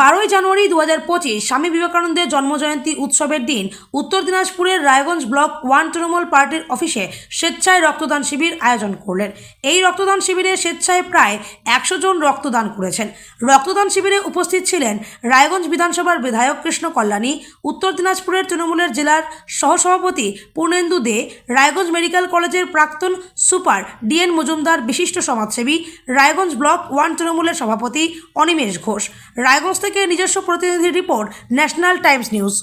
বারোই জানুয়ারি দু হাজার পঁচিশ স্বামী বিবেকানন্দের জন্মজয়ন্তী উৎসবের দিন উত্তর দিনাজপুরের রায়গঞ্জ ব্লক ওয়ান তৃণমূল পার্টির অফিসে স্বেচ্ছায় রক্তদান শিবির আয়োজন করলেন। এই রক্তদান শিবিরে স্বেচ্ছায় প্রায় একশো জন রক্তদান করেছেন। রক্তদান শিবিরে উপস্থিত ছিলেন রায়গঞ্জ বিধানসভার বিধায়ক কৃষ্ণ কল্যাণী, উত্তর দিনাজপুরের তৃণমূলের জেলার সহসভাপতি পূর্ণেন্দু দে, রায়গঞ্জ মেডিকেল কলেজের প্রাক্তন সুপার ডিএন মজুমদার, বিশিষ্ট সমাজসেবী, রায়গঞ্জ ব্লক ওয়ান তৃণমূলের সভাপতি অনিমেষ ঘোষ, রায়গঞ্জ থেকে নিজস্ব প্রতিনিধি রিপোর্ট, ন্যাশনাল টাইমস নিউজ।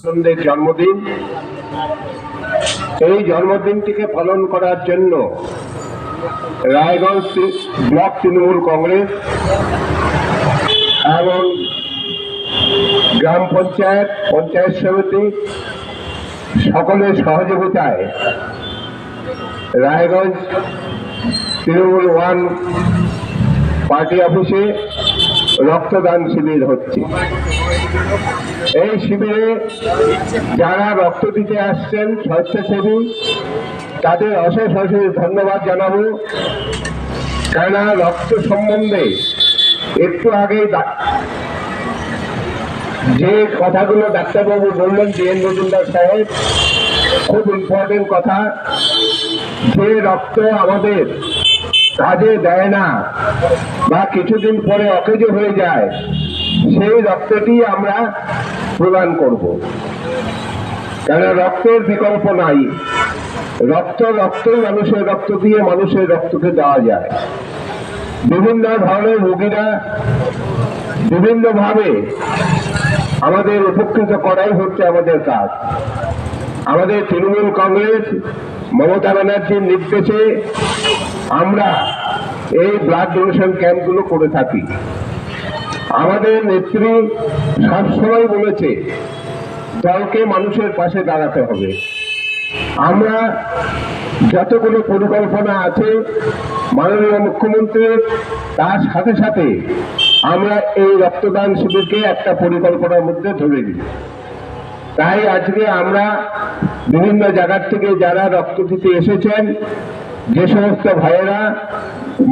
জন্মদিন। এই জন্মদিনটিকে পালন করার জন্য রায়গঞ্জ ব্লক তৃণমূল কংগ্রেস এবং গ্রাম পঞ্চায়েত পঞ্চায়েত সমিতি সকলের সহযোগিতায় রায়গঞ্জ তৃণমূল ওয়ান পার্টি অফিসে রক্তদান শিবির হচ্ছে। এই শিবিরে যারা রক্ত দিতে আসছেন, স্বেচ্ছাসেবী, তাদের অশেষ অশেষ ধন্যবাদ জানাব। কেননা রক্ত সম্বন্ধে একটু আগেই যে কথাগুলো ডাক্তারবাবু বললেন, জি এন মজুমদার সাহেব, খুব ইম্পর্টেন্ট কথা। যে রক্ত আমাদের কাজে দেয় না বা কিছুদিন পরে অকেজো হয়ে যায়, সেই রক্তটি আমরা প্রদান করব। কেন রক্তের বিকল্প নাই। রক্ত রক্তই মানুষের রক্ত দিয়ে মানুষের রক্তকে দেওয়া যায়। বিভিন্ন ধরনের রোগীরা বিভিন্নভাবে আমাদের উপকৃত করাই হচ্ছে আমাদের কাজ। আমাদের তৃণমূল কংগ্রেস মমতা ব্যানার্জির নির্দেশে আমরা এই ব্লাড ডোনেশন ক্যাম্পগুলো করে থাকি। আমাদের নেত্রী সবসময় বলেছে দলকে মানুষের পাশে দাঁড়াতে হবে। আমরা যতগুলো পরিকল্পনা আছে মাননীয় মুখ্যমন্ত্রীর, তার সাথে সাথে আমরা এই রক্তদান শিবিরকে একটা পরিকল্পনার মধ্যে ধরে নিই। তাই আজকে আমরা বিভিন্ন জায়গার থেকে যারা রক্ত দিতে এসেছেন, যে সমস্ত ভাইয়েরা,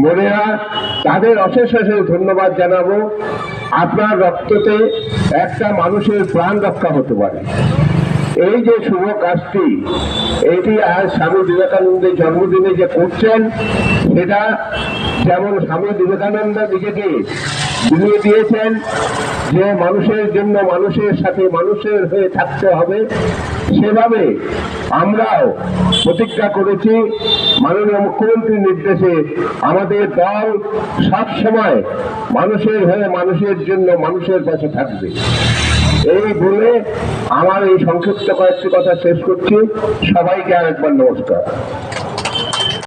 বোনেরা, তাদের অশেষ অশেষ ধন্যবাদ জানাব। আপনার রক্ততে একটা মানুষের প্রাণ রক্ষা হতে পারে। এই যে শুভ কাজটি, এটি আজ স্বামী বিবেকানন্দের জন্মদিনে যে করছেন, সেটা যেমন স্বামী বিবেকানন্দ নিজেকে বিলিয়ে দিয়েছেন যে মানুষের জন্য মানুষের সাথে মানুষের হয়ে থাকতে হবে। সেভাবে আমরাও প্রতিজ্ঞা করেছি, মাননীয় মুখ্যমন্ত্রীর নির্দেশে আমাদের দল সব সময় মানুষের হয়ে মানুষের জন্য মানুষের পাশে থাকবে। এই বলে আমার এই সংক্ষিপ্ত কয়েকটি কথা শেষ করছি। সবাইকে আরেকবার নমস্কার।